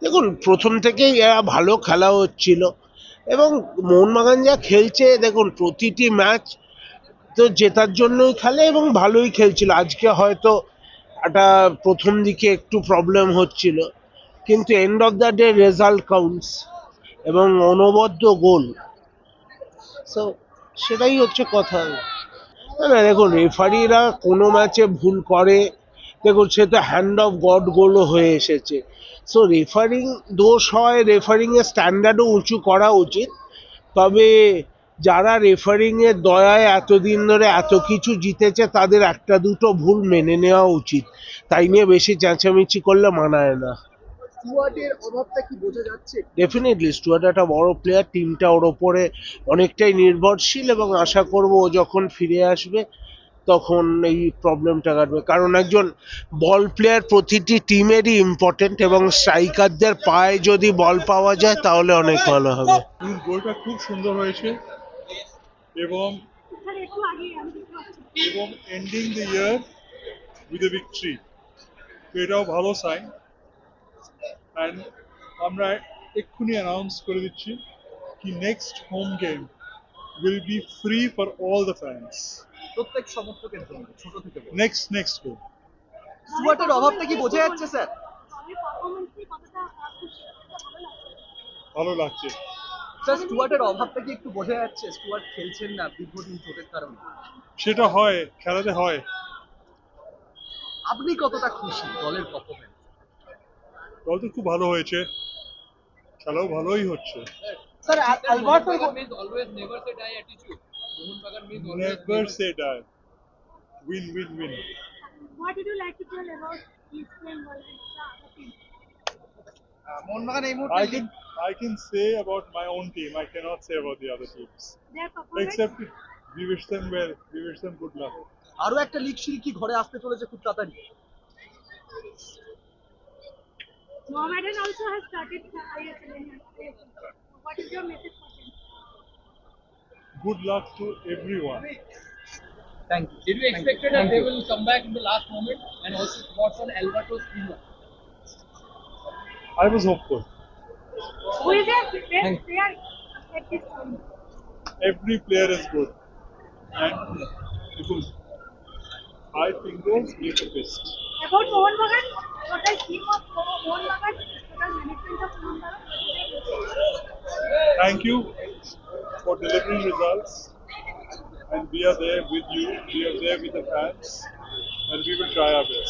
দেখুন, প্রথম থেকেই এরা ভালো খেলা হচ্ছিল এবং মোহনবাগান যা খেলছে, দেখুন, প্রতিটি ম্যাচ তো জেতার জন্যই খেলে এবং ভালোই খেলছিল। আজকে হয়তো একটা প্রথম দিকে একটু প্রবলেম হচ্ছিল, কিন্তু end of the day result counts এবং অনবদ্য গোল। সো সেটাই হচ্ছে কথা। না না, দেখুন রেফারিরা কোনো ম্যাচে ভুল করে দেখুন সে তো হ্যান্ড অফ গড গোলও হয়ে এসেছে। সো রেফারিং দোষ হয় রেফারিংয়ের স্ট্যান্ডার্ডও উঁচু করা উচিত। তবে যারা রেফারিং এর দয়ায় এতদিন ধরে এত কিছু জিতেছে তাদের একটা দুটো ভুল মেনে নেওয়া উচিত। তাই নিয়ে বেশি চেঁচামেচি করলে মানায় না। স্টুয়ার্টের অভাবটা কি বোঝা যাচ্ছে? ডেফিনেটলি স্টুয়ার্ট একটা বড় প্লেয়ার টিমটা ওর ওপরে অনেকটাই নির্ভরশীল এবং আশা করব ও যখন ফিরে আসবে তখন এই প্রবলেমটা কাটবে। কারণ একজন বল প্লেয়ার প্রতিটি টিমেরই ইম্পর্টেন্ট এবং স্ট্রাইকারদের পায়ে যদি বল পাওয়া যায়, তাহলে অনেক ভালো হবে। গোলটা খুব সুন্দর হয়েছে এবং এবং ending the year with a victory এটাও ভালো সাইন অ্যান্ড আমরা এক্ষুনি অ্যানাউন্স করে দিচ্ছি কি next home game will be free for all the fans প্রত্যেক সমর্থকের জন্য ছোট থেকে বড়। নেক্সট নেক্সট গেম স্টুয়ার্টের অভাবটা কি বোঝা যাচ্ছে স্যার? ভালো লাগছে। স্যার স্টুয়ার্টের অভাবটা কি একটু বোঝা যাচ্ছে? স্টুয়ার্ট খেলছেন না দীর্ঘদিন চোটের কারণে। সেটা হয় খেলাতে হয়। আপনি কতটা খুশি দলের পারফরমেন্স দল তো খুব ভালো হয়েছে। খেলাও ভালোই হচ্ছে। Sir Alberto means always never say die win win win What did you like to tell about East Bengal and the team? I can I can say about my own team. I cannot say about the other teams. Except we wish them well. We wish them good luck. আরও একটা league শিল্কি ঘরে আসতে চলেছে খুব তাড়াতাড়ি Mohammedan also has started ISL. What is your message? good luck to everyone. Thank you. Did you expect that Thank they you. will come back in the last moment? And also thoughts on Alberto Spina? I was hopeful. Who is the best player? Every player is good. And because I think fingers make the best. About Mohan Bagan, What is the see of Mohan Bagan, what I management of Mohan Bagan. Thank you delivering results. And we are there with you. We are there with the fans. And we will try our best.